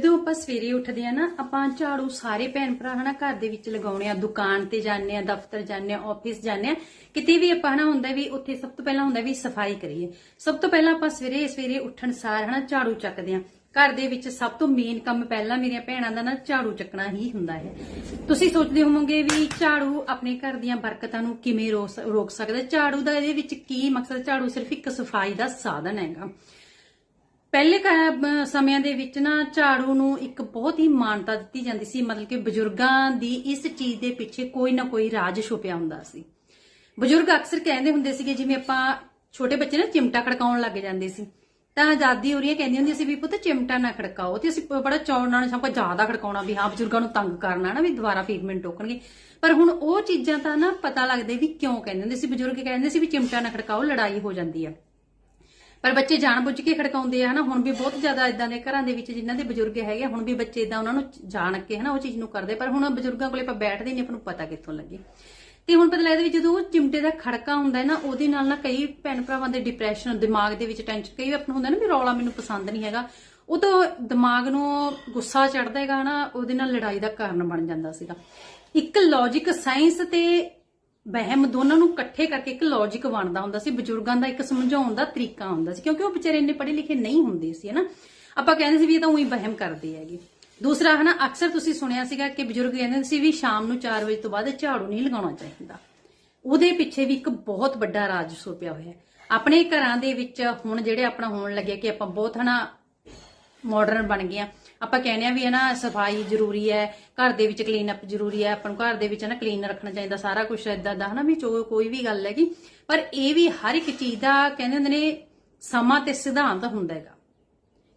ਜਦੋਂ ਆਪਾਂ ਸਵੇਰੇ ਉੱਠਦੇ ਆ ਨਾ, ਆਪਾਂ ਝਾੜੂ ਸਾਰੇ ਭੈਣ ਭਰਾ ਹਨਾ ਘਰ ਦੇ ਵਿੱਚ ਲਗਾਉਣੇ ਆ, ਦੁਕਾਨ ਤੇ ਜਾਂਦੇ ਆ, ਦਫ਼ਤਰ ਜਾਂਦੇ ਆ ਆਫਿਸ ਜਾਂਦੇ ਆ, ਕਿਤੇ ਵੀ ਆਪਾਂ ਹਨਾ ਹੁੰਦਾ ਵੀ ਉੱਥੇ ਸਭ ਤੋਂ ਪਹਿਲਾਂ ਹੁੰਦਾ ਵੀ ਸਫ਼ਾਈ ਕਰੀਏ। ਸਭ ਤੋਂ ਪਹਿਲਾਂ ਆਪਾਂ ਸਵੇਰੇ ਸਵੇਰੇ ਉੱਠਣ ਸਾਰ ਹਨਾ ਝਾੜੂ ਚੱਕਦੇ ਆ। ਘਰ ਦੇ ਵਿੱਚ ਸਭ ਤੋਂ ਮੇਨ ਕੰਮ ਪਹਿਲਾਂ ਮੇਰੀਆਂ ਭੈਣਾਂ ਦਾ ਨਾ ਝਾੜੂ ਚੱਕਣਾ ਹੀ ਹੁੰਦਾ ਹੈ। ਤੁਸੀਂ ਸੋਚਦੇ ਹੋਵੋਗੇ ਵੀ ਝਾੜੂ ਆਪਣੇ ਘਰ ਦੀਆਂ ਬਰਕਤਾਂ ਨੂੰ ਕਿਵੇਂ ਰੋਸ- ਰੋਕ ਸਕਦਾ? ਝਾੜੂ ਦਾ ਇਹਦੇ ਵਿੱਚ ਕੀ ਮਕਸਦ? ਝਾੜੂ ਸਿਰਫ ਇੱਕ ਸਫ਼ਾਈ ਦਾ ਸਾਧਨ ਹੈਗਾ। ਪਹਿਲੇ ਸਮਿਆਂ ਦੇ ਵਿੱਚ ਨਾ ਝਾੜੂ ਨੂੰ ਇੱਕ ਬਹੁਤ ਹੀ ਮਾਨਤਾ ਦਿੱਤੀ ਜਾਂਦੀ ਸੀ, ਮਤਲਬ ਕਿ ਬਜ਼ੁਰਗਾਂ ਦੀ ਇਸ ਚੀਜ਼ ਦੇ ਪਿੱਛੇ ਕੋਈ ਨਾ ਕੋਈ ਰਾਜ ਛੁਪਿਆ ਹੁੰਦਾ ਸੀ। ਬਜ਼ੁਰਗ ਅਕਸਰ ਕਹਿੰਦੇ ਹੁੰਦੇ ਸੀਗੇ, ਜਿਵੇਂ ਆਪਾਂ ਛੋਟੇ ਬੱਚੇ ਨਾ ਚਿਮਟਾ ਖੜਕਾਉਣ ਲੱਗ ਜਾਂਦੇ ਸੀ, ਤਾਂ ਆਜ਼ਾਦੀ ਹੋ ਕਹਿੰਦੀ ਹੁੰਦੀ ਸੀ ਵੀ ਪੁੱਤ ਚਿਮਟਾ ਨਾ ਖੜਕਾਓ। ਤੇ ਅਸੀਂ ਬੜਾ ਚੌੜ ਨਾਲ ਸਭ ਕੁਝ ਜ਼ਿਆਦਾ ਖੜਕਾਉਣਾ ਵੀ ਹਾਂ, ਬਜ਼ੁਰਗਾਂ ਨੂੰ ਤੰਗ ਕਰਨਾ ਨਾ ਵੀ ਦੁਬਾਰਾ ਫੇਰ ਮਿੰਟ ਟੋਕਣਗੇ ਪਰ ਹੁਣ ਉਹ ਚੀਜ਼ਾਂ ਤਾਂ ਨਾ ਪਤਾ ਲੱਗਦੇ ਵੀ ਕਿਉਂ ਕਹਿੰਦੇ ਹੁੰਦੇ ਸੀ। ਬਜ਼ੁਰਗ ਕਹਿੰਦੇ ਸੀ ਵੀ ਚਿਮਟਾ ਨਾ ਖੜਕਾਓ, ਲੜਾਈ ਹੋ ਜਾਂਦੀ ਆ। ਪਰ ਬੱਚੇ ਜਾਣਬੁੱਝ ਕੇ ਖੜਕਾਉਂਦੇ ਆ, ਹਨਾ? ਹੁਣ ਵੀ ਬਹੁਤ ਜ਼ਿਆਦਾ ਇਦਾਂ ਦੇ ਘਰਾਂ ਦੇ ਵਿੱਚ ਜਿਨ੍ਹਾਂ ਦੇ ਬਜ਼ੁਰਗ ਹੈਗੇ ਹੁਣ ਵੀ ਬੱਚੇ ਇਦਾਂ ਉਹਨਾਂ ਨੂੰ ਜਾਣ ਕੇ, ਹਨਾ, ਉਹ ਚੀਜ਼ ਨੂੰ ਕਰਦੇ। ਪਰ ਹੁਣ ਬਜ਼ੁਰਗਾਂ ਕੋਲੇ ਆਪਾਂ ਬੈਠਦੇ ਨਹੀਂ ਆਪਾਂ ਨੂੰ ਪਤਾ ਕਿੱਥੋਂ ਲੱਗੇ। ਤੇ ਹੁਣ ਪਤਾ ਲੱਗਦਾ ਵੀ ਜਦੋਂ ਉਹ ਚਿਮਟੇ ਦਾ ਖੜਕਾ ਹੁੰਦਾ ਹੈ ਨਾ, ਉਹਦੇ ਨਾਲ ਨਾ ਕਈ ਭੈਣ ਭਰਾਵਾਂ ਦੇ ਡਿਪਰੈਸ਼ਨ ਦਿਮਾਗ ਦੇ ਵਿੱਚ ਟੈਨਸ਼ਨ ਕਈ ਵਾਰ ਹੁੰਦਾ ਨਾ ਵੀ ਰੌਲਾ ਮੈਨੂੰ ਪਸੰਦ ਨਹੀਂ ਹੈਗਾ। ਉਹ ਤਾਂ ਦਿਮਾਗ ਨੂੰ ਗੁੱਸਾ ਚੜਦਾ ਹੈਗਾ ਨਾ ਉਹਦੇ ਨਾਲ ਲੜਾਈ ਦਾ ਕਾਰਨ ਬਣ ਜਾਂਦਾ ਸੀਗਾ। ਇੱਕ ਲੌਜੀਕ ਸਾਇੰਸ ਤੇ ਵਹਿਮ ਦੋਨਾਂ ਨੂੰ ਇਕੱਠੇ ਕਰਕੇ ਇੱਕ ਲੌਜੀਕ ਬਣਦਾ ਹੁੰਦਾ ਸੀ, ਬਜ਼ੁਰਗਾਂ ਦਾ ਇੱਕ ਸਮਝਾਉਣ ਦਾ ਤਰੀਕਾ ਹੁੰਦਾ ਸੀ, ਕਿਉਂਕਿ ਉਹ ਵਿਚਾਰੇ ਇੰਨੇ ਪੜ੍ਹੇ ਲਿਖੇ ਨਹੀਂ ਹੁੰਦੇ ਸੀ, ਹਨਾ? ਆਪਾਂ ਕਹਿੰਦੇ ਸੀ ਵੀ ਇਹ ਤਾਂ ਉਹੀ ਵਹਿਮ ਕਰਦੇ ਹੈਗੇ। ਦੂਸਰਾ, ਹਨਾ, ਅਕਸਰ ਤੁਸੀਂ ਸੁਣਿਆ ਸੀਗਾ ਕਿ ਬਜ਼ੁਰਗ ਕਹਿੰਦੇ ਸੀ ਵੀ ਸ਼ਾਮ ਨੂੰ 4 ਵਜੇ ਤੋਂ ਬਾਅਦ ਝਾੜੂ ਨਹੀਂ ਲਗਾਉਣਾ ਚਾਹੀਦਾ। ਉਹਦੇ ਪਿੱਛੇ ਵੀ ਇੱਕ ਬਹੁਤ ਵੱਡਾ ਰਾਜ ਛੁਪਿਆ ਹੋਇਆ ਹੈ। ਆਪਣੇ ਘਰਾਂ ਦੇ ਵਿੱਚ ਹੁਣ ਜਿਹੜੇ ਆਪਣਾ ਹੋਣ ਲੱਗਿਆ ਕਿ ਆਪਾਂ ਬਹੁਤ, ਹਨਾ ਮਾਡਰਨ ਬਣ ਗਏ ਆ ਆਪਾਂ ਕਹਿੰਦੇ ਆ ਵੀ ਹੈ ਨਾ ਸਫ਼ਾਈ ਜ਼ਰੂਰੀ ਹੈ, ਘਰ ਦੇ ਵਿੱਚ ਕਲੀਨ ਅਪ ਜ਼ਰੂਰੀ ਹੈ, ਆਪਾਂ ਨੂੰ ਘਰ ਦੇ ਵਿੱਚ ਨਾ ਕਲੀਨ ਰੱਖਣਾ ਚਾਹੀਦਾ ਸਾਰਾ ਕੁਝ ਇਦਾਂ ਦਾ, ਹਨਾ ਵੀ ਚੋ ਕੋਈ ਵੀ ਗੱਲ ਹੈਗੀ। ਪਰ ਇਹ ਵੀ ਹਰ ਇੱਕ ਚੀਜ਼ ਦਾ ਕਹਿੰਦੇ ਹੁੰਦੇ ਨੇ ਸਮਾਂ ਤੇ ਸਿਧਾਂਤ ਹੁੰਦਾ ਹੈਗਾ।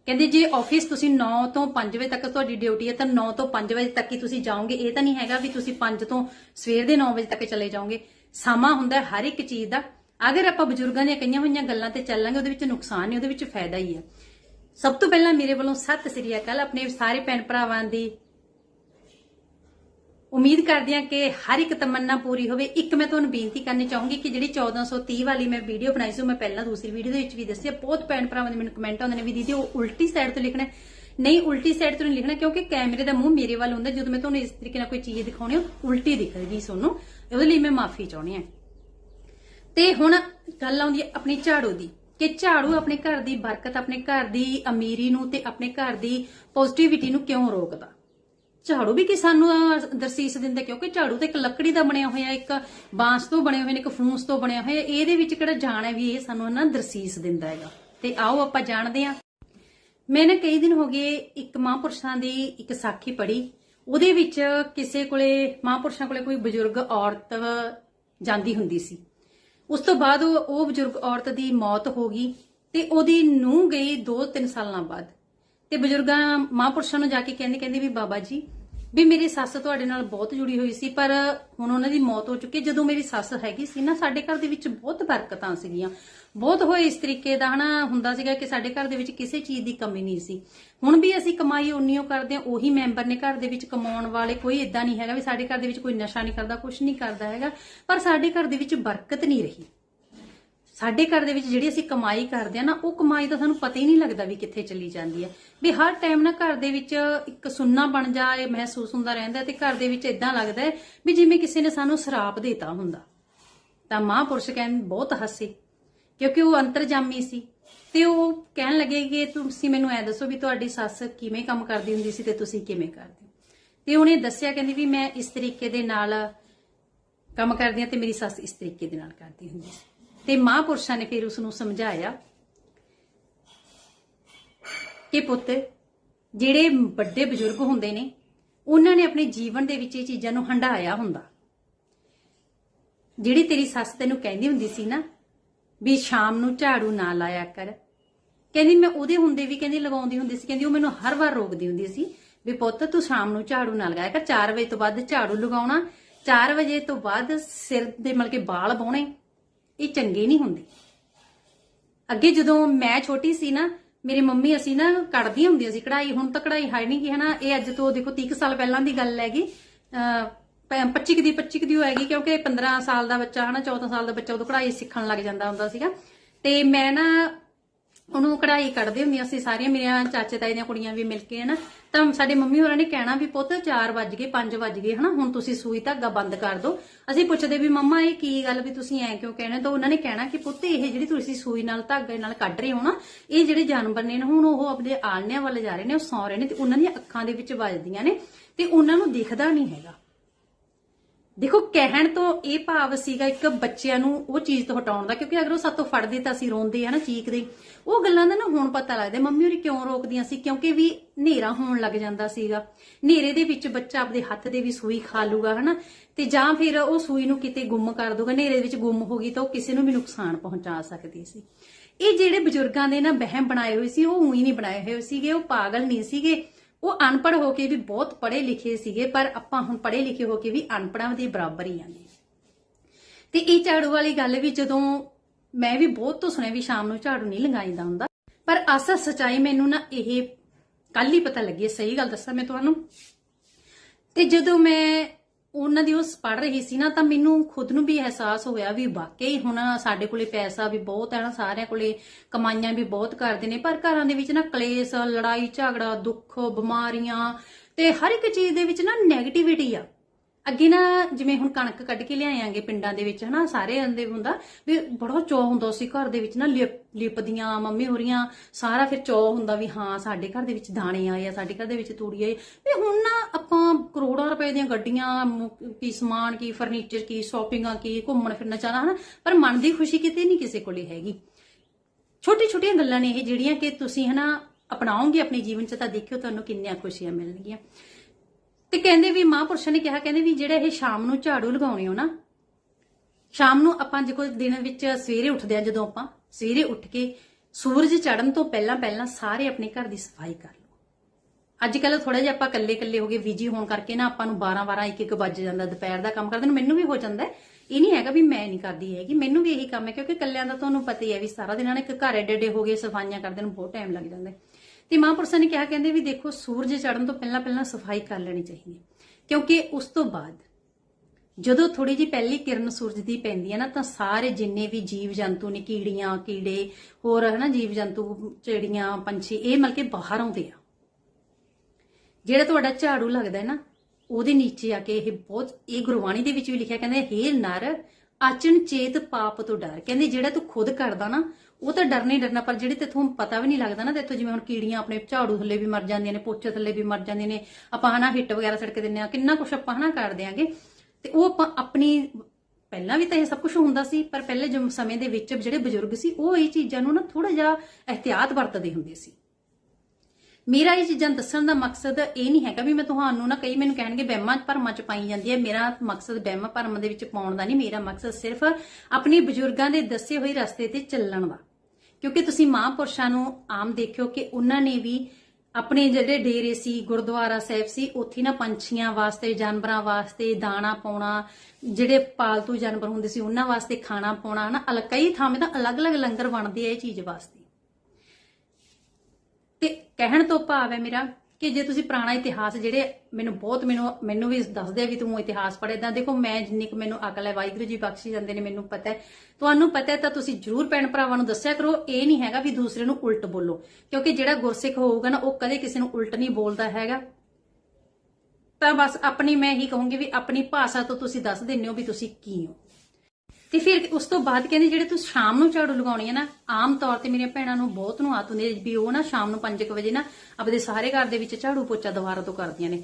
ਕਹਿੰਦੇ ਜੇ ਆਫਿਸ ਤੁਸੀਂ 9 ਤੋਂ 5 ਵਜੇ ਤੱਕ ਤੁਹਾਡੀ ਡਿਊਟੀ ਹੈ, ਤਾਂ 9 ਤੋਂ 5 ਵਜੇ ਤੱਕ ਹੀ ਤੁਸੀਂ ਜਾਓਗੇ। ਇਹ ਤਾਂ ਨਹੀਂ ਹੈਗਾ ਵੀ ਤੁਸੀਂ 5 ਤੋਂ ਸਵੇਰ ਦੇ 9 ਵਜੇ ਤੱਕ ਚਲੇ ਜਾਓਗੇ। ਸਮਾਂ ਹੁੰਦਾ ਹਰ ਇੱਕ ਚੀਜ਼ ਦਾ। ਅਗਰ ਆਪਾਂ ਬਜ਼ੁਰਗਾਂ ਦੀਆਂ ਕਈਆਂ ਹੋਈਆਂ ਗੱਲਾਂ ਤੇ ਚੱਲਾਂਗੇ, ਉਹਦੇ ਵਿੱਚ ਨੁਕਸਾਨ ਨਹੀਂ, ਉਹਦੇ ਵਿੱਚ ਫਾਇਦਾ ਹੀ ਹੈ। ਸਭ ਤੋਂ ਪਹਿਲਾਂ ਮੇਰੇ ਵੱਲੋਂ ਸਤਿ ਸ੍ਰੀ ਅਕਾਲ ਆਪਣੇ ਸਾਰੇ ਭੈਣ ਭਰਾਵਾਂ ਦੀ। ਉਮੀਦ ਕਰਦੀ ਹਾਂ ਕਿ ਹਰ ਇੱਕ ਤਮੰਨਾ ਪੂਰੀ ਹੋਵੇ। ਇੱਕ ਮੈਂ ਤੁਹਾਨੂੰ ਬੇਨਤੀ ਕਰਨੀ ਚਾਹੂੰਗੀ ਕਿ ਜਿਹੜੀ 1430 ਵਾਲੀ ਮੈਂ ਵੀਡੀਓ ਬਣਾਈ ਸੀ, ਉਹ ਮੈਂ ਪਹਿਲਾਂ ਦੂਸਰੀ ਵੀਡੀਓ ਦੇ ਵਿੱਚ ਵੀ ਦੱਸਿਆ ਬਹੁਤ ਭੈਣ ਭਰਾਵਾਂ ਦੇ ਮੈਨੂੰ ਕਮੈਂਟ ਆਉਂਦੇ ਨੇ ਵੀ ਦੀਦੀ ਉਹ ਉਲਟੀ ਸਾਈਡ ਤੋਂ ਲਿਖਣਾ ਨਹੀਂ, ਉਲਟੀ ਸਾਈਡ ਤੋਂ ਨਹੀਂ ਲਿਖਣਾ, ਕਿਉਂਕਿ ਕੈਮਰੇ ਦਾ ਮੂੰਹ ਮੇਰੇ ਵੱਲ ਹੁੰਦਾ। ਜਦੋਂ ਮੈਂ ਤੁਹਾਨੂੰ ਇਸ ਤਰੀਕੇ ਨਾਲ ਕੋਈ ਚੀਜ਼ ਦਿਖਾਉਣੀ ਉਹ ਉਲਟੀ ਦਿਖੇਗੀ ਤੁਹਾਨੂੰ। ਉਹਦੇ ਲਈ ਮੈਂ ਮਾਫੀ ਚਾਹੁੰਦੀ ਹਾਂ। ਤੇ ਹੁਣ ਗੱਲ ਆਉਂਦੀ ਹੈ ਆਪਣੀ ਝਾੜੂ ਦੀ। ਕਿ ਝਾੜੂ ਆਪਣੇ ਘਰ ਦੀ ਬਰਕਤ, ਆਪਣੇ ਘਰ ਦੀ ਅਮੀਰੀ ਨੂੰ ਤੇ ਆਪਣੇ ਘਰ ਦੀ ਪੋਜ਼ਿਟਿਵਿਟੀ ਨੂੰ ਕਿਉਂ ਰੋਕਦਾ? ਝਾੜੂ ਵੀ ਕਿ ਸਾਨੂੰ ਦਰਸੀਸ ਦਿੰਦਾ ਕਿਉਂਕਿ ਝਾੜੂ ਤੇ ਇੱਕ ਲੱਕੜੀ ਦਾ ਬਣਿਆ ਹੋਇਆ, ਇੱਕ ਬਾਂਸ ਤੋਂ ਬਣਿਆ ਹੋਇਆ ਨੇ, ਇੱਕ ਫੂਸ ਤੋਂ ਬਣਿਆ ਹੋਇਆ। ਇਹਦੇ ਵਿੱਚ ਕਿਹੜਾ ਜਾਣ ਹੈ ਵੀ ਇਹ ਸਾਨੂੰ ਨਾ ਦਰਸੀਸ ਦਿੰਦਾ ਹੈਗਾ? ਤੇ ਆਓ ਆਪਾਂ ਜਾਣਦੇ ਹਾਂ। ਮੈਂ ਨਾ ਕਈ ਦਿਨ ਹੋ ਗਏ ਇੱਕ ਮਹਾਂਪੁਰਸ਼ਾਂ ਦੀ ਇੱਕ ਸਾਖੀ ਪੜ੍ਹੀ। ਉਹਦੇ ਵਿੱਚ ਕਿਸੇ ਕੋਲੇ, ਮਹਾਂਪੁਰਸ਼ਾਂ ਕੋਲੇ ਕੋਈ ਬਜ਼ੁਰਗ ਔਰਤ ਜਾਂਦੀ ਹੁੰਦੀ ਸੀ। ਉਸ ਤੋਂ ਬਾਅਦ ਉਹ ਬਜ਼ੁਰਗ ਔਰਤ ਦੀ ਮੌਤ ਹੋ ਗਈ ਤੇ ਉਹਦੀ ਨੂੰਹ ਗਈ 2-3 ਸਾਲਾਂ ਬਾਅਦ। ਤੇ ਬਜ਼ੁਰਗਾਂ ਮਹਾਂਪੁਰਸ਼ਾਂ ਨੂੰ ਜਾ ਕੇ ਕਹਿੰਦੇ ਕਹਿੰਦੇ ਵੀ ਬਾਬਾ ਜੀ ਵੀ ਮੇਰੀ ਸੱਸ ਤੁਹਾਡੇ ਨਾਲ ਬਹੁਤ ਜੁੜੀ ਹੋਈ ਸੀ, ਪਰ ਹੁਣ ਉਹਨਾਂ ਦੀ ਮੌਤ ਹੋ ਚੁੱਕੀ ਹੈ। ਜਦੋਂ ਮੇਰੀ ਸੱਸ ਹੈਗੀ ਸੀ ਨਾ, ਸਾਡੇ ਘਰ ਦੇ ਵਿੱਚ ਬਹੁਤ ਬਰਕਤਾਂ ਸੀਗੀਆਂ। ਬਹੁਤ ਹੋਏ ਇਸ ਤਰੀਕੇ ਦਾ ਹਨਾ, ਹੁੰਦਾ ਸੀਗਾ ਕਿ ਸਾਡੇ ਘਰ ਦੇ ਵਿੱਚ ਕਿਸੇ ਚੀਜ਼ ਦੀ ਕਮੀ ਨਹੀਂ ਸੀ। ਹੁਣ ਵੀ ਅਸੀਂ ਕਮਾਈ ਉਨੀਓ ਕਰਦੇ ਹਾਂ, ਉਹੀ ਮੈਂਬਰ ਨੇ ਘਰ ਦੇ ਵਿੱਚ ਕਮਾਉਣ ਵਾਲੇ ਕੋਈ ਇਦਾਂ ਨਹੀਂ ਹੈਗਾ ਵੀ ਸਾਡੇ ਘਰ ਦੇ ਵਿੱਚ ਕੋਈ ਨਸ਼ਾ ਨਹੀਂ ਕਰਦਾ ਕੁਝ ਨਹੀਂ ਕਰਦਾ ਹੈਗਾ, ਪਰ ਸਾਡੇ ਘਰ ਦੇ ਵਿੱਚ ਬਰਕਤ ਨਹੀਂ ਰਹੀ। ਸਾਡੇ ਘਰ ਦੇ ਵਿੱਚ ਜਿਹੜੀ ਅਸੀਂ ਕਮਾਈ ਕਰਦੇ ਆ ਨਾ, ਉਹ ਕਮਾਈ ਤਾਂ ਸਾਨੂੰ ਪਤਾ ਹੀ ਨਹੀਂ ਲੱਗਦਾ ਵੀ ਕਿੱਥੇ ਚਲੀ ਜਾਂਦੀ ਹੈ। ਵੀ ਹਰ ਟਾਈਮ ਨਾ ਘਰ ਦੇ ਵਿੱਚ ਇੱਕ ਸੁੰਨਾ ਬਣ ਜਾਏ, ਮਹਿਸੂਸ ਹੁੰਦਾ ਰਹਿੰਦਾ ਤੇ ਘਰ ਦੇ ਵਿੱਚ ਇਦਾਂ ਲੱਗਦਾ ਹੈ ਵੀ ਜਿਵੇਂ ਕਿਸੇ ਨੇ ਸਾਨੂੰ ਸ਼ਰਾਪ ਦੇਤਾ ਹੁੰਦਾ। ਤਾਂ ਮਹਾਂਪੁਰਸ਼ ਕਹਿਣ ਬਹੁਤ ਹੱਸੇ, ਕਿਉਂਕਿ ਉਹ ਅੰਤਰਜਾਮੀ ਸੀ। ਤੇ ਉਹ ਕਹਿਣ ਲੱਗੇ ਕਿ ਤੁਸੀਂ ਮੈਨੂੰ ਐ ਦੱਸੋ ਵੀ ਤੁਹਾਡੀ ਸੱਸ ਕਿਵੇਂ ਕੰਮ ਕਰਦੀ ਹੁੰਦੀ ਸੀ ਤੇ ਤੁਸੀਂ ਕਿਵੇਂ ਕਰਦੇ ਹੋ? ਤੇ ਉਹਨੇ ਦੱਸਿਆ, ਕਹਿੰਦੀ ਵੀ ਮੈਂ ਇਸ ਤਰੀਕੇ ਦੇ ਨਾਲ ਕੰਮ ਕਰਦੀ ਹਾਂ ਤੇ ਮੇਰੀ ਸੱਸ ਇਸ ਤਰੀਕੇ ਦੇ ਨਾਲ ਕਰਦੀ ਹੁੰਦੀ ਸੀ। ਤੇ ਮਹਾਂਪੁਰਸ਼ਾਂ ਨੇ ਫਿਰ ਉਸ ਨੂੰ ਸਮਝਾਇਆ ਕਿ ਪੁੱਤ, ਜਿਹੜੇ ਵੱਡੇ ਬਜ਼ੁਰਗ ਹੁੰਦੇ ਨੇ, ਉਹਨਾਂ ਨੇ ਆਪਣੇ ਜੀਵਨ ਦੇ ਵਿੱਚ ਇਹ ਚੀਜ਼ਾਂ ਨੂੰ ਹੰਡਾਇਆ ਹੁੰਦਾ। ਜਿਹੜੀ ਤੇਰੀ ਸੱਸ ਤੈਨੂੰ ਕਹਿੰਦੀ ਹੁੰਦੀ ਸੀ ਨਾ, ਵੀ ਸ਼ਾਮ ਨੂੰ ਝਾੜੂ ਨਾ ਲਾਇਆ ਕਰ। ਕਹਿੰਦੀ ਮੈਂ ਉਹਦੇ ਹੁੰਦੇ ਵੀ ਕਹਿੰਦੀ ਲਗਾਉਂਦੀ ਹੁੰਦੀ ਸੀ, ਕਹਿੰਦੀ ਉਹ ਮੈਨੂੰ ਹਰ ਵਾਰ ਰੋਕਦੀ ਹੁੰਦੀ ਸੀ ਵੀ ਪੁੱਤ ਤੂੰ ਸ਼ਾਮ ਨੂੰ ਝਾੜੂ ਨਾ ਲਗਾਇਆ ਕਰ। 4 ਵਜੇ ਤੋਂ ਬਾਅਦ ਝਾੜੂ ਲਗਾਉਣਾ 4 ਵਜੇ ਤੋਂ ਬਾਅਦ ਸਿਰ ਦੇ ਮਤਲਬ ਕੇ ਵਾਲ ਬਾਉਣੇ ਇਹ ਚੰਗੇ ਨਹੀਂ ਹੁੰਦੇ। ਅੱਗੇ ਜਦੋਂ ਮੈਂ ਛੋਟੀ ਸੀ ਨਾ, ਮੇਰੀ ਮੰਮੀ ਅਸੀਂ ਨਾ ਕੱਢਦੀ ਹੁੰਦੀਆਂ ਸੀ ਕਢਾਈ, ਹੁਣ ਤਾਂ ਕਢਾਈ ਹੈ ਨਹੀਂ ਕਿ ਹਨਾ। ਇਹ ਅੱਜ ਤੋਂ ਦੇਖੋ 30 ਸਾਲ ਪਹਿਲਾਂ ਦੀ ਗੱਲ ਹੈਗੀ। ਅਹ 25 ਕੁ ਦੀ 25 ਕੁ ਦੀ ਹੋਏਗੀ ਕਿਉਂਕਿ 15 ਸਾਲ ਦਾ ਬੱਚਾ, ਹਨਾ 14 ਸਾਲ ਦਾ ਬੱਚਾ ਉਦੋਂ ਕਢਾਈ ਸਿੱਖਣ ਲੱਗ ਜਾਂਦਾ ਹੁੰਦਾ ਸੀਗਾ। ਤੇ ਮੈਂ ਨਾ ਉਹਨੂੰ ਕਢਾਈ ਕੱਢਦੇ ਹੁੰਦੀਆਂ ਸੀ ਸਾਰੀਆਂ, ਮੇਰੀਆਂ ਚਾਚੇ ਤਾਏ ਦੀਆਂ ਕੁੜੀਆਂ ਵੀ ਮਿਲ ਕੇ, ਹਨਾ। ਤਾਂ ਸਾਡੇ ਮੰਮੀ ਹੋਰਾਂ ਨੇ ਕਹਿਣਾ ਵੀ ਪੁੱਤ 4 ਵੱਜ ਗਏ 5 ਵੱਜ ਗਏ, ਹਨਾ? ਹੁਣ ਤੁਸੀਂ ਸੂਈ ਧਾਗਾ ਬੰਦ ਕਰ ਦਿਓ। ਅਸੀਂ ਪੁੱਛਦੇ ਵੀ, ਮੰਮਾ, ਇਹ ਕੀ ਗੱਲ ਵੀ ਤੁਸੀਂ ਐ ਕਿਉਂ ਕਹਿਣਾ? ਤਾਂ ਉਹਨਾਂ ਨੇ ਕਹਿਣਾ ਕਿ, ਪੁੱਤ, ਇਹ ਜਿਹੜੀ ਤੁਸੀਂ ਸੂਈ ਨਾਲ, ਧਾਗੇ ਨਾਲ ਕੱਢ ਰਹੇ ਹੋ ਨਾ, ਇਹ ਜਿਹੜੇ ਜਾਨਵਰ ਨੇ ਹੁਣ ਉਹ ਆਪਣੇ ਆਲਣਿਆਂ ਵੱਲ ਜਾ ਰਹੇ ਨੇ, ਉਹ ਸੌਂ ਰਹੇ ਨੇ ਤੇ ਉਹਨਾਂ ਦੀਆਂ ਅੱਖਾਂ ਦੇ ਵਿੱਚ ਵੱਜਦੀਆਂ ਨੇ ਤੇ ਉਹਨਾਂ ਨੂੰ ਦਿਖਦਾ ਨਹੀਂ ਹੈਗਾ। ਦੇਖੋ, ਕਹਿਣ ਤੋਂ ਇਹ ਭਾਵ ਸੀਗਾ ਇੱਕ ਬੱਚਿਆਂ ਨੂੰ ਉਹ ਚੀਜ਼ ਤੋਂ ਹਟਾਉਣ ਦਾ, ਕਿਉਂਕਿ ਅਗਰ ਉਹ ਸਾਤੋਂ ਫੜਦੇ ਤਾਂ ਅਸੀਂ ਰੋਂਦੇ ਹਨਾ ਚੀਕਦੇ। ਉਹ ਗੱਲਾਂ ਦਾ ਨਾ ਹੁਣ ਪਤਾ ਲੱਗਦਾ, ਮੰਮੀ ਹੋਰੀ ਕਿਉਂ ਰੋਕਦੀਆਂ ਸੀ? ਕਿਉਂਕਿ ਵੀ ਹਨੇਰਾ ਹੋਣ ਲੱਗ ਜਾਂਦਾ ਸੀਗਾ। ਹਨੇਰੇ ਦੇ ਵਿੱਚ ਬੱਚਾ ਆਪਦੇ ਹੱਥ ਦੇ ਵੀ ਸੂਈ ਖਾ ਲੂਗਾ, ਹਨਾ? ਤੇ ਜਾਂ ਫਿਰ ਉਹ ਸੂਈ ਨੂੰ ਕਿਤੇ ਗੁੰਮ ਕਰ ਦੂਗਾ ਹਨੇਰੇ ਦੇ ਵਿੱਚ ਗੁੰਮ ਹੋ ਗਈ ਤਾਂ ਉਹ ਕਿਸੇ ਨੂੰ ਵੀ ਨੁਕਸਾਨ ਪਹੁੰਚਾ ਸਕਦੀ ਸੀ। ਇਹ ਜਿਹੜੇ ਬਜ਼ੁਰਗਾਂ ਦੇ ਨਾ ਬਹਿਮ ਬਣਾਏ ਹੋਏ ਸੀ, ਉਹ ਉਹੀ ਨਹੀਂ ਬਣਾਏ ਹੋਏ ਸੀਗੇ, ਉਹ ਪਾਗਲ ਨਹੀਂ ਸੀਗੇ। ਉਹ ਅਨਪੜ੍ਹ ਹੋ ਕੇ ਵੀ ਬਹੁਤ ਪੜ੍ਹੇ ਲਿਖੇ ਸੀਗੇ, ਪਰ ਆਪਾਂ ਹੁਣ ਪੜ੍ਹੇ ਲਿਖੇ ਹੋ ਕੇ ਵੀ ਅਨਪੜ੍ਹਾਂ ਦੇ ਬਰਾਬਰ ਹੀ ਆਂਗੇ। ਤੇ ਇਹ ਝਾੜੂ ਵਾਲੀ ਗੱਲ ਵੀ ਜਦੋਂ ਮੈਂ ਵੀ ਬਹੁਤ ਤੋਂ ਸੁਣਿਆ ਵੀ ਸ਼ਾਮ ਨੂੰ ਝਾੜੂ ਨਹੀਂ ਲਗਾਈਦਾ ਹੁੰਦਾ, ਪਰ ਅਸਲ ਸਚਾਈ ਮੈਨੂੰ ਨਾ ਇਹ ਕੱਲ ਹੀ ਪਤਾ ਲੱਗੀ, ਸਹੀ ਗੱਲ ਦੱਸਾਂ ਮੈਂ ਤੁਹਾਨੂੰ? ਤੇ ਜਦੋਂ ਮੈਂ ਉਹਨਾਂ ਦੀ ਉਸ ਪੜ ਰਹੀ ਸੀ ਨਾ, ਤਾਂ ਮੈਨੂੰ ਖੁਦ ਨੂੰ ਵੀ ਅਹਿਸਾਸ ਹੋਇਆ ਵੀ ਵਾਕਈ ਹੁਣ ਸਾਡੇ ਕੋਲੇ ਪੈਸਾ ਵੀ ਬਹੁਤ ਹੈ ਨਾ, ਸਾਰਿਆਂ ਕੋਲੇ ਕਮਾਈਆਂ ਵੀ ਬਹੁਤ ਕਰਦੇ ਨੇ, ਪਰ ਘਰਾਂ ਦੇ ਵਿੱਚ ਨਾ ਕਲੇਸ਼, ਲੜਾਈ, ਝਗੜਾ, ਦੁੱਖ, ਬਿਮਾਰੀਆਂ ਤੇ ਹਰ ਇੱਕ ਚੀਜ਼ ਦੇ ਵਿੱਚ ਨਾ 네ਗੇਟਿਵਿਟੀ ਆ। ਅੱਗੇ ਨਾ ਜਿਵੇਂ ਹੁਣ ਕਣਕ ਕੱਢ ਕੇ ਲਿਆਵਾਂਗੇ ਪਿੰਡਾਂ ਦੇ ਵਿੱਚ, ਹਨਾ, ਸਾਰੇ ਅੰਦੇ ਹੁੰਦਾ ਵੀ ਬੜਾ ਚੋ ਹੁੰਦਾ ਸੀ ਘਰ ਦੇ ਵਿੱਚ ਨਾ, ਲਿਪ- ਲਿਪਦੀਆਂ, ਮੰਮੀ ਹੋਰੀਆਂ, ਸਾਰਾ ਫਿਰ ਚੋ ਹੁੰਦਾ ਵੀ ਹਾਂ, ਸਾਡੇ ਘਰ ਦੇ ਵਿੱਚ ਦਾਣੇ ਆਏ ਆ, ਸਾਡੇ ਘਰ ਦੇ ਵਿੱਚ ਤੂੜੀ ਆਈ। ਵੀ ਹੁਣ ਨਾ ਆਪਾਂ ਕਰੋੜਾਂ ਰੁਪਏ ਦੀਆਂ ਗੱਡੀਆਂ ਕੀ ਸਮਾਨ ਕੀ, ਫਰਨੀਚਰ ਕੀ, ਸ਼ਾਪਿੰਗਾਂ ਕੀ, ਘੁੰਮਣ ਫਿਰਨਾ ਚਾਹਣਾ ਹਨਾ, ਪਰ ਮਨ ਦੀ ਖੁਸ਼ੀ ਕਿਤੇ ਨਹੀਂ ਕਿਸੇ ਕੋਲੇ ਹੈਗੀ। ਛੋਟੀ ਛੋਟੀਆਂ ਗੱਲਾਂ ਨੇ ਇਹ ਜਿਹੜੀਆਂ ਕਿ ਤੁਸੀਂ, ਹਨਾ, ਅਪਣਾਓਗੇ ਆਪਣੇ ਜੀਵਨ 'ਚ ਤਾਂ ਦੇਖਿਓ ਤੁਹਾਨੂੰ ਕਿੰਨੀਆਂ ਖੁਸ਼ੀਆਂ ਮਿਲਣਗੀਆਂ। ਤੇ ਕਹਿੰਦੇ ਵੀ ਮਹਾਂਪੁਰਸ਼ਾਂ ਨੇ ਕਿਹਾ, ਕਹਿੰਦੇ ਵੀ ਜਿਹੜਾ ਇਹ ਸ਼ਾਮ ਨੂੰ ਝਾੜੂ ਲਗਾਉਣੇ ਹੋ ਨਾ, ਸ਼ਾਮ ਨੂੰ ਆਪਾਂ ਜੇ ਕੋਈ ਦਿਨ ਵਿੱਚ ਸਵੇਰੇ ਉੱਠਦੇ ਆ ਜਦੋਂ ਆਪਾਂ ਸਵੇਰੇ ਉੱਠ ਕੇ ਸੂਰਜ ਚੜ੍ਹਨ ਤੋਂ ਪਹਿਲਾਂ ਪਹਿਲਾਂ ਸਾਰੇ ਆਪਣੇ ਘਰ ਦੀ ਸਫ਼ਾਈ ਕਰ ਲਓ। ਅੱਜ ਕੱਲ ਥੋੜਾ ਜਿਹਾ ਆਪਾਂ ਇਕੱਲੇ ਇਕੱਲੇ ਹੋ ਗਏ ਬਿਜ਼ੀ ਹੋਣ ਕਰਕੇ ਨਾ ਆਪਾਂ ਨੂੰ 12 12 1 1 ਵੱਜ ਜਾਂਦਾ, ਦੁਪਹਿਰ ਦਾ ਕੰਮ ਕਰਦੇ ਨੂੰ, ਮੈਨੂੰ ਵੀ ਹੋ ਜਾਂਦਾ ਇਹ ਨਹੀਂ ਹੈਗਾ ਵੀ ਮੈਂ ਨਹੀਂ ਕਰਦੀ ਹੈਗੀ, ਮੈਨੂੰ ਵੀ ਇਹੀ ਕੰਮ ਹੈ, ਕਿਉਂਕਿ ਇਕੱਲਿਆਂ ਦਾ ਤੁਹਾਨੂੰ ਪਤਾ ਹੀ ਹੈ ਵੀ ਸਾਰਾ ਦਿਨ ਨਾਲ ਇੱਕ ਘਰ ਐਡੇ ਐਡੇ ਹੋ ਗਏ, ਸਫਾਈਆਂ ਕਰਦੇ ਨੂੰ ਬਹੁਤ ਟਾਈਮ ਲੱਗ ਜਾਂਦਾ ਤੇ ਮਹਾਂਪੁਰਸ਼ਾਂ ਨੇ ਕਿਹਾ, ਕਹਿੰਦੇ ਵੀ ਦੇਖੋ, ਸੂਰਜ ਚੜ੍ਹਨ ਤੋਂ ਪਹਿਲਾਂ ਪਹਿਲਾਂ ਸਫ਼ਾਈ ਕਰ ਲੈਣੀ ਚਾਹੀਦੀ ਹੈ। ਕਿਉਂਕਿ ਉਸ ਤੋਂ ਬਾਅਦ ਜਦੋਂ ਥੋੜੀ ਜੀ ਪਹਿਲੀ ਕਿਰਨ ਸੂਰਜ ਦੀ ਪੈਂਦੀ ਹੈ ਨਾ, ਤਾਂ ਸਾਰੇ ਜਿੰਨੇ ਵੀ ਜੀਵ ਜੰਤੂ ਨੇ, ਕੀੜੀਆਂ, ਕੀੜੇ, ਹੋਰ ਹਨਾ ਜੀਵ ਜੰਤੂ ਚਿੜੀਆਂ, ਪੰਛੀ, ਇਹ ਮਤਲਬ ਕਿ ਬਾਹਰ ਆਉਂਦੇ ਆ। ਜਿਹੜਾ ਤੁਹਾਡਾ ਝਾੜੂ ਲੱਗਦਾ ਹੈ ਨਾ, ਉਹਦੇ ਨੀਚੇ ਆ ਕੇ ਇਹ ਬਹੁਤ, ਇਹ ਗੁਰਬਾਣੀ ਦੇ ਵਿੱਚ ਵੀ ਲਿਖਿਆ, ਕਹਿੰਦੇ ਹੇ ਨਰ ਆਚਣ ਚੇਤ ਪਾਪ ਤੋਂ ਡਰ। ਕਹਿੰਦੇ ਜਿਹੜਾ ਤੂੰ ਖੁਦ ਕਰਦਾ ਨਾ ਉਹ ਤਾਂ ਡਰ ਨਹੀਂ ਡਰਨਾ, ਪਰ ਜਿਹੜੇ ਤੇਥੋਂ ਪਤਾ ਵੀ ਨਹੀਂ ਲੱਗਦਾ ਨਾ, ਤੇਥੋਂ ਜਿਵੇਂ ਹੁਣ ਕੀੜੀਆਂ ਆਪਣੇ ਝਾੜੂ ਥੱਲੇ ਵੀ ਮਰ ਜਾਂਦੀਆਂ ਨੇ, ਪੋਚੇ ਥੱਲੇ ਵੀ ਮਰ ਜਾਂਦੀਆਂ ਨੇ, ਆਪਾਂ ਹਨਾ ਹਿੱਟ ਵਗੈਰਾ ਛਿੜਕ ਦਿੰਨੇ ਆ ਕਿੰਨਾ ਕੁਛ ਆਪਾਂ ਹਨਾ ਕਰ ਦਿਆਂਗੇ। ਤੇ ਉਹ ਆਪਾਂ ਆਪਣੀ, ਪਹਿਲਾਂ ਵੀ ਤਾਂ ਇਹ ਸਭ ਕੁਝ ਹੁੰਦਾ ਸੀ, ਪਰ ਪਹਿਲੇ ਜਮ, ਸਮੇਂ ਦੇ ਵਿੱਚ ਜਿਹੜੇ ਬਜ਼ੁਰਗ ਸੀ, ਉਹ ਇਹ ਚੀਜ਼ਾਂ ਨੂੰ ਨਾ ਥੋੜਾ ਜਿਹਾ ਇhtiyat ਵਰਤਦੇ ਹੁੰਦੇ ਸੀ। ਮੇਰਾ ਇਹ ਚੀਜ਼ਾਂ ਦੱਸਣ ਦਾ ਮਕਸਦ ਇਹ ਨਹੀਂ ਹੈਗਾ ਵੀ ਮੈਂ ਤੁਹਾਨੂੰ ਨਾ ਕਈ ਮੈਨੂੰ ਕਹਿਣਗੇ, ਵਹਿਮਾਂ ਭਰਮਾਂ ਚ ਪਾਈ ਜਾਂਦੀ ਹੈ। ਮੇਰਾ ਮਕਸਦ ਵਹਿਮਾਂ ਭਰਮ ਦੇ ਵਿੱਚ ਪਾਉਣ ਦਾ ਨਹੀਂ, ਮੇਰਾ ਮਕਸਦ ਸਿਰਫ ਆਪਣੇ ਬਜ਼ੁਰਗਾਂ ਦੇ ਦੱਸੇ ਹੋਏ ਰਸਤੇ ਤੇ ਚੱਲਣ ਦਾ। ਕਿਉਂਕਿ ਤੁਸੀਂ ਮਹਾਂਪੁਰਸ਼ਾਂ ਨੂੰ ਆਮ ਦੇਖਿਓ ਕਿ ਉਹਨਾਂ ਨੇ ਵੀ ਆਪਣੇ ਜਿਹੜੇ ਡੇਰੇ ਸੀ, ਗੁਰਦੁਆਰਾ ਸਾਹਿਬ ਸੀ, ਉੱਥੇ ਨਾ ਪੰਛੀਆਂ ਵਾਸਤੇ, ਜਾਨਵਰਾਂ ਵਾਸਤੇ ਦਾਣਾ ਪਾਉਣਾ, ਜਿਹੜੇ ਪਾਲਤੂ ਜਾਨਵਰ ਹੁੰਦੇ ਸੀ, ਉਹਨਾਂ ਵਾਸਤੇ ਖਾਣਾ ਪਾਉਣਾ, ਹਨਾ? ਕਈ ਥਾਵੇਂ ਤਾਂ ਅਲੱਗ-ਅਲੱਗ ਲੰਗਰ ਬਣਦੇ ਆ ਇਹ ਚੀਜ਼ ਵਾਸਤੇ। ਤੇ ਕਹਿਣ ਤੋਂ ਭਾਵ ਹੈ ਮੇਰਾ ਕਿ ਜੇ ਤੁਸੀਂ ਪੁਰਾਣਾ ਇਤਿਹਾਸ ਜਿਹੜੇ ਮੈਨੂੰ ਬਹੁਤ ਮੈਨੂੰ ਮੈਨੂੰ ਵੀ ਦੱਸਦੇ ਆ ਵੀ ਤੂੰ ਇਤਿਹਾਸ ਪੜ੍ਹੇ ਤਾਂ ਦੇਖੋ ਮੈਂ ਜਿੰਨੀ ਕੁ ਮੈਨੂੰ ਅਕਲ ਹੈ, ਵਾਹਿਗੁਰੂ ਜੀ ਬਖਸ਼ੀ ਜਾਂਦੇ ਨੇ, ਮੈਨੂੰ ਪਤਾ ਹੈ। ਤੁਹਾਨੂੰ ਪਤਾ ਹੈ ਤਾਂ ਤੁਸੀਂ ਜਰੂਰ ਭੈਣ ਭਰਾਵਾਂ ਨੂੰ ਦੱਸਿਆ ਕਰੋ, ਇਹ ਨਹੀਂ ਹੈਗਾ ਵੀ ਦੂਸਰੇ ਨੂੰ ਉਲਟ ਬੋਲੋ, ਕਿਉਂਕਿ ਜਿਹੜਾ ਗੁਰਸਿੱਖ ਹੋਊਗਾ ਨਾ, ਉਹ ਕਦੇ ਕਿਸੇ ਨੂੰ ਉਲਟ ਨਹੀਂ ਬੋਲਦਾ ਹੈਗਾ। ਤਾਂ ਬਸ ਆਪਣੀ ਮੈਂ ਇਹੀ ਕਹੂੰਗੀ ਵੀ ਆਪਣੀ ਭਾਸ਼ਾ ਤੋਂ ਤੁਸੀਂ ਦੱਸ ਦਿੰਦੇ ਹੋ ਵੀ ਤੁਸੀਂ ਕੀ ਹੋ। ਤੇ ਫਿਰ ਉਸ ਤੋਂ ਬਾਅਦ ਕਹਿੰਦੇ ਜਿਹੜੇ ਤੂੰ ਸ਼ਾਮ ਨੂੰ ਝਾੜੂ ਲਗਾਉਣੀ ਹੈ ਨਾ, ਆਮ ਤੌਰ ਤੇ ਮੇਰੀਆਂ ਭੈਣਾਂ ਨੂੰ ਬਹੁਤ ਨੂੰ ਆਤ ਹੁੰਦੀ ਹੈ ਵੀ ਉਹ ਨਾ ਸ਼ਾਮ ਨੂੰ 5 ਵਜੇ ਨਾ ਆਪਦੇ ਸਾਰੇ ਘਰ ਦੇ ਵਿੱਚ ਝਾੜੂ ਪੋਚਾ ਦੁਬਾਰਾ ਤੋਂ ਕਰਦੀਆਂ ਨੇ।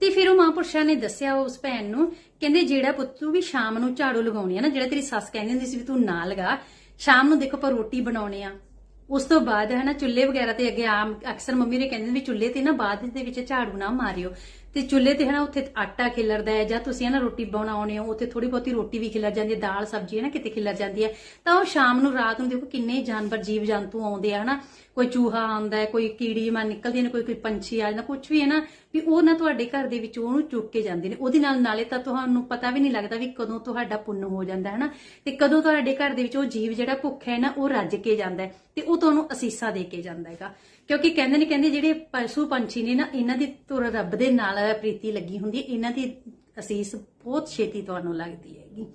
ਤੇ ਫਿਰ ਉਹ ਮਹਾਂਪੁਰਸ਼ਾਂ ਨੇ ਦੱਸਿਆ ਉਸ ਭੈਣ ਨੂੰ, ਕਹਿੰਦੇ ਜਿਹੜਾ ਪੁੱਤ ਤੂੰ ਵੀ ਸ਼ਾਮ ਨੂੰ ਝਾੜੂ ਲਗਾਉਣੀ ਹੈ ਨਾ, ਜਿਹੜਾ ਤੇਰੀ ਸੱਸ ਕਹਿੰਦੀ ਹੁੰਦੀ ਸੀ ਵੀ ਤੂੰ ਨਾ ਲਗਾ, ਸ਼ਾਮ ਨੂੰ ਦੇਖੋ ਆਪਾਂ ਰੋਟੀ ਬਣਾਉਣੇ ਆ। ਉਸ ਤੋਂ ਬਾਅਦ ਹੈ ਨਾ ਚੁੱਲ੍ਹੇ ਵਗੈਰਾ ਤੇ ਅੱਗੇ ਆਮ ਅਕਸਰ ਮੰਮੀ ਨੇ ਕਹਿੰਦੇ ਵੀ ਚੁੱਲ੍ਹੇ ਤੇ ਨਾ ਬਾਅਦ ਦੇ ਵਿੱਚ ਝਾੜੂ ਨਾ ਮਾਰਿਓ। ਤੇ ਚੁੱਲ੍ਹੇ ਤੇ ਹੈ ਨਾ ਉੱਥੇ ਆਟਾ ਖਿਲਰਦਾ ਹੈ ਜਾਂ ਤੁਸੀਂ ਹੈ ਰੋਟੀ ਬਣਾਉਣੇ ਹੋ, ਉੱਥੇ ਥੋੜੀ ਬਹੁਤੀ ਰੋਟੀ ਵੀ ਖਿਲਰ ਜਾਂਦੀ ਹੈ, ਦਾਲ, ਸਬਜ਼ੀ ਹੈ ਕਿਤੇ ਖਿਲਰ ਜਾਂਦੀ ਹੈ। ਤਾਂ ਉਹ ਸ਼ਾਮ ਨੂੰ, ਰਾਤ ਨੂੰ ਦੇਖੋ ਕਿੰਨੇ ਜਾਨਵਰ ਜੀਵ ਜੰਤੂ ਆਉਂਦੇ ਆ ਹਨਾ। ਕੋਈ ਚੂਹਾ ਆਉਂਦਾ ਹੈ, ਕੋਈ ਕੀੜੀ ਮਾਂ ਨਿਕਲਦੀ ਨੇ ਕੋਈ ਕੋਈ ਪੰਛੀ ਆ ਜਾਂਦਾ ਕੁਝ ਵੀ ਹੈ ਨਾ, ਵੀ ਉਹ ਨਾ ਤੁਹਾਡੇ ਘਰ ਦੇ ਵਿੱਚ ਉਹਨੂੰ ਚੁੱਕ ਕੇ ਜਾਂਦੇ ਨੇ। ਉਹਦੇ ਨਾਲ ਨਾਲੇ ਤਾਂ ਤੁਹਾਨੂੰ ਪਤਾ ਵੀ ਨਹੀਂ ਲੱਗਦਾ ਵੀ ਕਦੋਂ ਤੁਹਾਡਾ ਪੁੰਨ ਹੋ ਜਾਂਦਾ ਹੈ ਨਾ ਤੇ ਕਦੋਂ ਤੁਹਾਡੇ ਘਰ ਦੇ ਵਿੱਚ ਉਹ ਜੀਵ ਜਿਹੜਾ ਭੁੱਖਾ ਹੈ ਨਾ, ਉਹ ਰੱਜ ਕੇ ਜਾਂਦਾ ਹੈ। ਤੇ ਉਹ ਤੁਹਾਨੂੰ ਅਸੀਸਾਂ ਦੇ ਕੇ ਜਾਂਦਾ ਹੈਗਾ। ਕਿਉਂਕਿ ਕਹਿੰਦੇ ਨੇ, ਕਹਿੰਦੇ ਜਿਹੜੇ ਪਸ਼ੂ ਪੰਛੀ ਨੇ ਨਾ, ਇਹਨਾਂ ਦੀ ਤੁਰ ਰੱਬ ਦੇ ਨਾਲ ਪ੍ਰੀਤੀ ਲੱਗੀ ਹੁੰਦੀ ਹੈ। ਇਹਨਾਂ ਦੀ ਅਸੀਸ ਬਹੁਤ ਛੇਤੀ ਤੁਹਾਨੂੰ ਲੱਗਦੀ ਹੈਗੀ।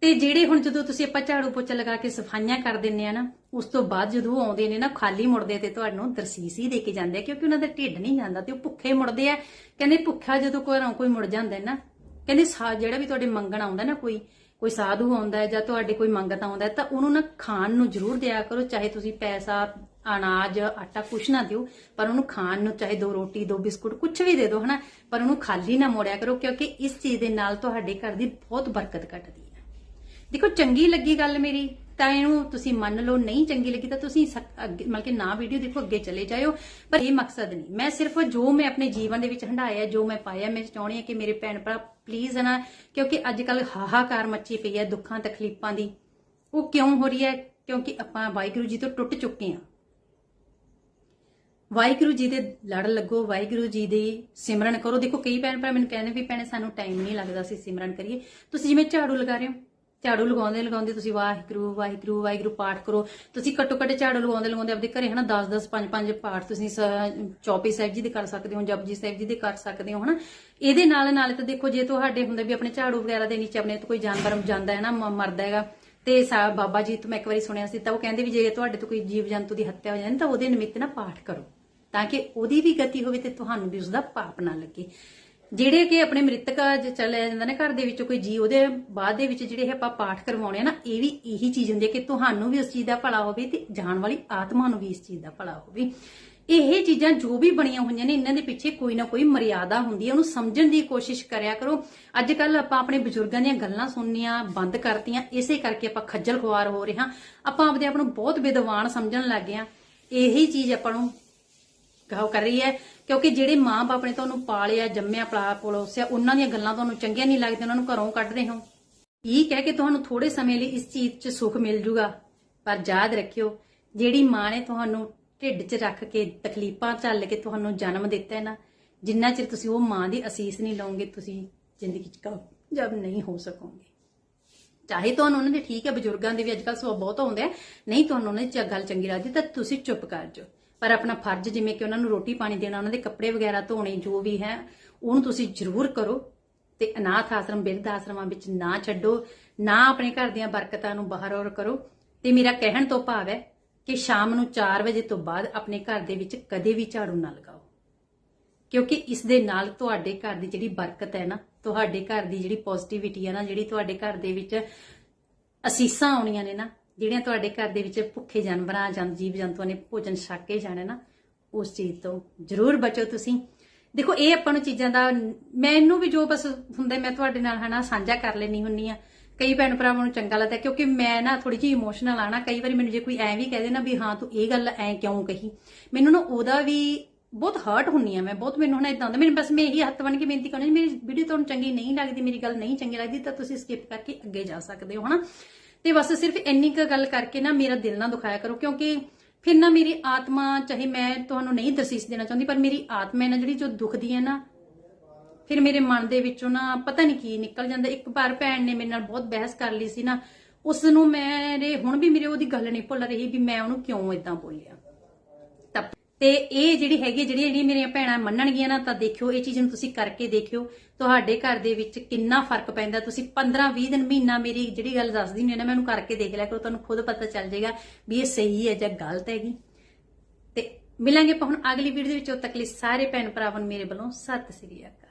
ਤੇ ਜਿਹੜੇ ਹੁਣ ਜਦੋਂ ਤੁਸੀਂ ਆਪਾਂ ਝਾੜੂ ਪੋਚਾ ਲਗਾ ਕੇ ਸਫਾਈਆਂ ਕਰ ਦਿੰਨੇ ਆ ਨਾ, ਉਸ ਤੋਂ ਬਾਅਦ ਜਦੋਂ ਆਉਂਦੇ ਨੇ ਨਾ, ਖਾਲੀ ਮੁੜਦੇ ਤੇ ਤੁਹਾਨੂੰ ਦਰਸੀਸ ਹੀ ਦੇ ਕੇ ਜਾਂਦੇ ਆ, ਕਿਉਂਕਿ ਉਹਨਾਂ ਦਾ ਢਿੱਡ ਨਹੀਂ ਜਾਂਦਾ ਤੇ ਉਹ ਭੁੱਖੇ ਮੁੜਦੇ ਆ। ਕਹਿੰਦੇ ਭੁੱਖਾ ਜਦੋਂ ਘਰੋਂ ਕੋਈ ਮੁੜ ਜਾਂਦਾ ਨਾ, ਕਹਿੰਦੇ ਸਾ, ਜਿਹੜਾ ਵੀ ਤੁਹਾਡੇ ਮੰਗਣ ਆਉਂਦਾ ਨਾ ਕੋਈ ਕੋਈ ਸਾਧੂ ਆਉਂਦਾ ਹੈ ਜਾਂ ਤੁਹਾਡੇ ਕੋਈ ਮੰਗਤ ਆਉਂਦਾ ਤਾਂ ਉਹਨੂੰ ਨਾ ਖਾਣ ਨੂੰ ਜ਼ਰੂਰ ਦਿਆ ਕਰੋ, ਚਾਹੇ ਤੁਸੀਂ ਪੈਸਾ ਅਨਾਜ, ਆਟਾ ਕੁਛ ਨਾ ਦਿਓ, ਪਰ ਉਹਨੂੰ ਖਾਣ ਨੂੰ ਚਾਹੇ ਦੋ ਰੋਟੀ, ਦੋ ਬਿਸਕੁਟ, ਕੁਛ ਵੀ ਦੇ ਦਿਓ, ਹਨਾ? ਪਰ ਉਹਨੂੰ ਖਾਲੀ ਨਾ ਮੋੜਿਆ ਕਰੋ, ਕਿਉਂਕਿ ਇਸ ਚੀਜ਼ ਦੇ ਨਾਲ ਤੁਹਾਡੇ ਘਰ ਦੀ ਬਹੁਤ ਬਰਕਤ ਘਟਦੀ ਹੈ। ਦੇਖੋ, ਚੰਗੀ ਲੱਗੀ ਗੱਲ ਮੇਰੀ, ਤਾਂ ਇਹਨੂੰ ਤੁਸੀਂ ਮੰਨ ਲਓ, ਨਹੀਂ ਚੰਗੀ ਲੱਗੀ ਤਾਂ ਤੁਸੀਂ ਅੱਗੇ, ਮਤਲਬ ਕਿ ਨਾ ਵੀਡੀਓ ਦੇਖੋ, ਅੱਗੇ ਚਲੇ ਜਾਇਓ। ਪਰ ਇਹ ਮਕਸਦ ਨਹੀਂ। ਮੈਂ ਸਿਰਫ ਜੋ ਮੈਂ ਆਪਣੇ ਜੀਵਨ ਦੇ ਵਿੱਚ ਹੰਡਾਇਆ ਜੋ ਮੈਂ ਪਾਇਆ, ਮੈਂ ਚਾਹੁੰਦੀ ਹਾਂ ਕਿ ਮੇਰੇ ਭੈਣ ਭਰਾ ਪਲੀਜ਼ ਨਾ ਕਿਉਂਕਿ ਅੱਜ ਕੱਲ ਹਾਹਾਕਾਰ ਮੱਚੀ ਪਈ ਹੈ, ਦੁੱਖਾਂ, ਤਕਲੀਫਾਂ ਦੀ। ਉਹ ਕਿਉਂ ਹੋ ਰਹੀ ਹੈ? ਕਿਉਂਕਿ ਆਪਾਂ ਵਾਹਿਗੁਰੂ ਜੀ ਤੋਂ ਟੁੱਟ ਚੁੱਕੇ ਹਾਂ। ਵਾਹਿਗੁਰੂ ਜੀ ਦੇ ਲੜ ਲੱਗੋ, ਵਾਹਿਗੁਰੂ ਜੀ ਦੀ ਸਿਮਰਨ ਕਰੋ। ਦੇਖੋ, ਕਈ ਭੈਣ ਭਰਾ ਮੈਨੂੰ ਕਹਿੰਦੇ ਵੀ, ਭੈਣੇ, ਸਾਨੂੰ ਟਾਈਮ ਨਹੀਂ ਲੱਗਦਾ ਸੀ ਸਿਮਰਨ ਕਰੀਏ। ਤੁਸੀਂ ਜਿਵੇਂ ਝਾੜੂ ਲਗਾ ਰਹੇ ਹੋ। ਝਾੜੂ ਲਗਾਉਂਦੇ ਲਗਾਉਂਦੇ ਤੁਸੀਂ ਵਾਹਿਗੁਰੂ ਵਾਹਿਗੁਰੂ ਵਾਹਿਗੁਰੂ ਪਾਠ ਕਰੋ। ਤੁਸੀਂ ਘੱਟੋ ਘੱਟ ਝਾੜੂ ਲਗਾਉਂਦੇ ਲਗਾਉਂਦੇ ਆਪਦੇ ਘਰੇ ਹਨਾ 10 10 5 5 ਪਾਠ ਤੁਸੀਂ ਸ- ਸਾਹਿਬ ਜੀ ਦੇ ਕਰ ਸਕਦੇ ਹੋ, ਜਪਜੀ ਸਾਹਿਬ ਜੀ ਦੇ ਕਰ ਸਕਦੇ ਹੋ, ਹਨਾ? ਇਹਦੇ ਨਾਲ ਨਾਲ ਤਾਂ ਦੇਖੋ, ਜੇ ਤੁਹਾਡੇ ਹੁੰਦੇ ਵੀ ਆਪਣੇ ਝਾੜੂ ਵਗੈਰਾ ਦੇ ਨੀਚੇ ਆਪਣੇ ਤੋਂ ਕੋਈ ਜਾਨਵਰ ਜਾਂਦਾ ਹੈ ਨਾ ਮਰਦਾ ਹੈਗਾ ਤੇ ਸਾ ਬਾਬਾ ਜੀ ਤੋਂ ਮੈਂ ਇੱਕ ਵਾਰੀ ਸੁਣਿਆ ਸੀ, ਤਾਂ ਉਹ ਕਹਿੰਦੇ ਵੀ ਜੇ ਤੁਹਾਡੇ ਤੋਂ ਕੋਈ ਜੀਵ ਜੰਤੂ ਦੀ ਹੱਤਿਆ ਹੋ ਜਾਂਦੀ ਤਾਂ ਉਹਦੇ ਨਿਮਿਤ ਨਾ ਪਾਠ ਕਰੋ, ਤਾਂ ਕਿ ਉਹਦੀ ਵੀ ਗਤੀ ਹੋਵੇ ਤੇ ਤੁਹਾਨੂੰ ਵੀ ਉਸਦਾ ਪਾਪ ਨਾ ਲੱਗੇ। ਜਿਹੜੇ ਕਿ ਆਪਣੇ ਮ੍ਰਿਤਕ ਜ ਚਲੇ ਜਾਂਦਾ ਨਾ ਘਰ ਦੇ ਵਿੱਚ ਕੋਈ ਜੀ ਉਹਦੇ ਬਾਅਦ ਦੇ ਵਿੱਚ ਜਿਹੜੇ ਆਪਾਂ ਪਾਠ ਕਰਵਾਉਣੇ ਆ ਨਾ, ਇਹ ਵੀ ਇਹੀ ਚੀਜ਼ ਹੁੰਦੀ ਹੈ ਕਿ ਤੁਹਾਨੂੰ ਵੀ ਉਸ ਚੀਜ਼ ਦਾ ਭਲਾ ਹੋਵੇ ਤੇ ਜਾਣ ਵਾਲੀ ਆਤਮਾ ਨੂੰ ਵੀ ਇਸ ਚੀਜ਼ ਦਾ ਭਲਾ ਹੋਵੇ। ਇਹ ਚੀਜ਼ਾਂ ਜੋ ਵੀ ਬਣੀਆਂ ਹੋਈਆਂ ਨੇ, ਇਹਨਾਂ ਦੇ ਪਿੱਛੇ ਕੋਈ ਨਾ ਕੋਈ ਮਰਿਆਦਾ ਹੁੰਦੀ ਹੈ ਉਹਨੂੰ ਸਮਝਣ ਦੀ ਕੋਸ਼ਿਸ਼ ਕਰਿਆ ਕਰੋ। ਅੱਜ ਕੱਲ ਆਪਾਂ ਆਪਣੇ ਬਜ਼ੁਰਗਾਂ ਦੀਆਂ ਗੱਲਾਂ ਸੁਣਨੀਆਂ ਬੰਦ ਕਰਤੀਆਂ। ਇਸੇ ਕਰਕੇ ਆਪਾਂ ਖੱਜਲ ਖੁਆਰ ਹੋ ਰਹੇ ਹਾਂ। ਆਪਾਂ ਆਪਦੇ ਆਪ ਨੂੰ ਬਹੁਤ ਵਿਦਵਾਨ ਸਮਝਣ ਲੱਗ ਗਏ ਹਾਂ। ਇਹੀ ਚੀਜ਼ ਆਪਾਂ ਨੂੰ ਕਹੋ ਕਰ ਰਹੀ ਹੈ। ਕਿਉਂਕਿ ਜਿਹੜੇ ਮਾਂ-ਬਾਪ ਨੇ ਤੁਹਾਨੂੰ ਪਾਲਿਆ, ਜੰਮਿਆ, ਪਲਾ, ਪਲੋਸਿਆ, ਉਹਨਾਂ ਦੀਆਂ ਗੱਲਾਂ ਤੁਹਾਨੂੰ ਚੰਗੀਆਂ ਨਹੀਂ ਲੱਗਦੀਆਂ। ਉਹਨਾਂ ਨੂੰ ਘਰੋਂ ਕੱਢ ਰਹੇ ਹੋ। ਇਹ ਕਹਿ ਕੇ ਤੁਹਾਨੂੰ ਥੋੜੇ ਸਮੇਂ ਲਈ ਇਸ ਚੀਜ਼ 'ਚ ਸੁੱਖ ਮਿਲ ਜੂਗਾ। ਪਰ ਯਾਦ ਰੱਖਿਓ, ਜਿਹੜੀ ਮਾਂ ਨੇ ਤੁਹਾਨੂੰ ਢਿੱਡ 'ਚ ਰੱਖ ਕੇ ਤਕਲੀਫਾਂ ਝੱਲ ਕੇ ਤੁਹਾਨੂੰ ਜਨਮ ਦਿੱਤਾ ਹੈ ਨਾ, ਜਿੰਨਾ ਚਿਰ ਤੁਸੀਂ ਉਹ ਮਾਂ ਦੀ ਅਸੀਸ ਨਹੀਂ ਲਓਗੇ ਤੁਸੀਂ ਜ਼ਿੰਦਗੀ 'ਚ ਕਾਮਯਾਬ ਨਹੀਂ ਹੋ ਸਕੋਗੇ। ਚਾਹੇ ਤੁਹਾਨੂੰ ਉਹਨਾਂ ਦੇ ਠੀਕ ਹੈ, ਬਜ਼ੁਰਗਾਂ ਦੇ ਵੀ ਅੱਜਕੱਲ ਸੁਭਾਅ ਬਹੁਤ ਹੁੰਦੇ ਆ ਨਹੀਂ ਤੁਹਾਨੂੰ ਉਹਨਾਂ ਦੀ ਚ- ਗੱਲ ਚੰਗੀ ਲੱਗਦੀ, ਤਾਂ ਤੁਸੀਂ ਚੁੱਪ ਕਰ ਜਾਓ। ਪਰ ਆਪਣਾ ਫਰਜ਼ ਜਿਵੇਂ ਕਿ ਉਹਨਾਂ ਨੂੰ ਰੋਟੀ ਪਾਣੀ ਦੇਣਾ, ਉਹਨਾਂ ਦੇ ਕੱਪੜੇ ਵਗੈਰਾ ਧੋਣੇ, ਜੋ ਵੀ ਹੈ, ਉਹਨੂੰ ਤੁਸੀਂ ਜ਼ਰੂਰ ਕਰੋ ਤੇ ਅਨਾਥ ਆਸ਼ਰਮ, ਬਿਰਧ ਆਸ਼ਰਮਾਂ ਵਿੱਚ ਨਾ ਛੱਡੋ, ਨਾ ਆਪਣੇ ਘਰ ਦੀਆਂ ਬਰਕਤਾਂ ਨੂੰ ਬਾਹਰ ਔਰ ਕਰੋ। ਤੇ ਮੇਰਾ ਕਹਿਣ ਤੋਂ ਭਾਵ ਹੈ ਕਿ ਸ਼ਾਮ ਨੂੰ 4 ਵਜੇ ਤੋਂ ਬਾਅਦ ਆਪਣੇ ਘਰ ਦੇ ਵਿੱਚ ਕਦੇ ਵੀ ਝਾੜੂ ਨਾ ਲਗਾਓ। ਕਿਉਂਕਿ ਇਸ ਦੇ ਨਾਲ ਤੁਹਾਡੇ ਘਰ ਦੀ ਜਿਹੜੀ ਬਰਕਤ ਹੈ ਨਾ, ਤੁਹਾਡੇ ਘਰ ਦੀ ਜਿਹੜੀ ਪੋਜ਼ਿਟਿਵਿਟੀ ਹੈ ਨਾ, ਜਿਹੜੀ ਤੁਹਾਡੇ ਘਰ ਦੇ ਵਿੱਚ ਅਸੀਸਾਂ ਆਉਣੀਆਂ ਨੇ ਨਾ, ਜਿਹੜੀਆਂ ਤੁਹਾਡੇ ਘਰ ਦੇ ਵਿੱਚ ਭੁੱਖੇ ਜਾਨਵਰਾਂ ਜਾਂ ਜੀਵ ਜੰਤੂਆਂ ਨੇ ਭੋਜਨ ਛੱਕ ਕੇ ਜਾਣਾ ਨਾ, ਉਸ ਚੀਜ਼ ਤੋਂ ਜ਼ਰੂਰ ਬਚੋ ਤੁਸੀਂ। ਦੇਖੋ, ਇਹ ਆਪਾਂ ਨੂੰ ਚੀਜ਼ਾਂ ਦਾ, ਮੈਨੂੰ ਵੀ ਜੋ ਬਸ ਹੁੰਦਾ, ਮੈਂ ਤੁਹਾਡੇ ਨਾਲ ਹਨਾ ਸਾਂਝਾ ਕਰ ਲੈਣੀ ਹੁੰਨੀ ਆ ਕਈ ਭੈਣ ਭਰਾਵਾਂ ਨੂੰ ਚੰਗਾ ਲੱਗਦਾ, ਕਿਉਂਕਿ ਮੈਂ ਨਾ ਥੋੜੀ ਜਿਹੀ ਇਮੋਸ਼ਨਲ ਆ ਨਾ, ਕਈ ਵਾਰੀ ਮੈਨੂੰ ਜੇ ਕੋਈ ਐ ਵੀ ਕਹਿ ਨਾ ਵੀ ਹਾਂ ਤੂੰ ਇਹ ਗੱਲ ਐ ਕਿਉਂ ਕਹੀ, ਮੈਨੂੰ ਨਾ ਉਹਦਾ ਵੀ ਬਹੁਤ ਹਰਟ ਹੁੰਨੀ ਆ ਮੈਂ, ਬਹੁਤ ਮੈਨੂੰ ਹੁਣ ਇਦਾਂ ਹੁੰਦਾ, ਮੈਨੂੰ ਬਸ ਮੈਂ ਇਹੀ ਹੱਥ ਬਣ ਕੇ ਬੇਨਤੀ ਕਰਨੀ ਮੇਰੀ ਵੀਡੀਓ ਤੁਹਾਨੂੰ ਚੰਗੀ ਨਹੀਂ ਲੱਗਦੀ, ਮੇਰੀ ਗੱਲ ਨਹੀਂ ਚੰਗੀ ਲੱਗਦੀ, ਤਾਂ ਤੁਸੀਂ ਸਕਿਪ ਕਰਕੇ ਅੱਗੇ ਜਾ ਸਕਦੇ ਹੋ, ਹਨਾ? ਤੇ ਬਸ ਸਿਰਫ ਇੰਨੀ ਕੁ ਗੱਲ ਕਰਕੇ ਨਾ ਮੇਰਾ ਦਿਲ ਨਾ ਦੁਖਾਇਆ ਕਰੋ, ਕਿਉਂਕਿ ਫਿਰ ਨਾ ਮੇਰੀ ਆਤਮਾ, ਚਾਹੇ ਮੈਂ ਤੁਹਾਨੂੰ ਨਹੀਂ ਦਸੀਸ ਦੇਣਾ ਚਾਹੁੰਦੀ, ਪਰ ਮੇਰੀ ਆਤਮਾ ਹੈ ਨਾ ਜਿਹੜੀ ਜੋ ਦੁਖਦੀ ਹੈ ਨਾ ਫਿਰ ਮੇਰੇ ਮਨ ਦੇ ਵਿੱਚੋਂ ਨਾ ਪਤਾ ਨਹੀਂ ਕੀ ਨਿਕਲ ਜਾਂਦਾ। ਇੱਕ ਵਾਰ ਭੈਣ ਨੇ ਮੇਰੇ ਨਾਲ ਬਹੁਤ ਬਹਿਸ ਕਰ ਲਈ ਸੀ ਨਾ ਉਸ ਨੂੰ ਮੇਰੇ, ਹੁਣ ਵੀ ਮੇਰੇ ਉਹਦੀ ਗੱਲ ਨਹੀਂ ਭੁੱਲ ਰਹੀ ਵੀ ਮੈਂ ਉਹਨੂੰ ਕਿਉਂ ਇਦਾਂ ਬੋਲਿਆ। ਤਾਂ ਤੇ ਇਹ ਜਿਹੜੀ ਹੈਗੀ ਜਿਹੜੀ ਜਿਹੜੀ ਮੇਰੀਆਂ ਭੈਣਾਂ ਮੰਨਣਗੀਆਂ ਨਾ, ਤਾਂ ਦੇਖਿਓ, ਇਹ ਚੀਜ਼ ਨੂੰ ਤੁਸੀਂ ਕਰਕੇ ਦੇਖਿਓ, ਤੁਹਾਡੇ ਘਰ ਦੇ ਵਿੱਚ ਕਿੰਨਾ ਫ਼ਰਕ ਪੈਂਦਾ। ਤੁਸੀਂ 15 20 ਦਿਨ, ਮਹੀਨਾ ਮੇਰੀ ਜਿਹੜੀ ਗੱਲ ਦੱਸਦੀ ਨੇ ਨਾ, ਮੈਂ ਉਹਨੂੰ ਕਰਕੇ ਦੇਖ ਲਿਆ ਕਰੋ, ਤੁਹਾਨੂੰ ਖੁਦ ਪਤਾ ਚੱਲ ਜਾਏਗਾ ਵੀ ਇਹ ਸਹੀ ਹੈ ਜਾਂ ਗਲਤ ਹੈਗੀ। ਤੇ ਮਿਲਾਂਗੇ ਆਪਾਂ ਹੁਣ ਅਗਲੀ ਵੀਡੀਓ ਦੇ ਵਿੱਚ। ਉਦੋਂ ਤੱਕ ਲਈ ਸਾਰੇ ਭੈਣ ਭਰਾਵਾਂ ਨੂੰ ਮੇਰੇ ਵੱਲੋਂ ਸਤਿ ਸ੍ਰੀ ਅਕਾਲ।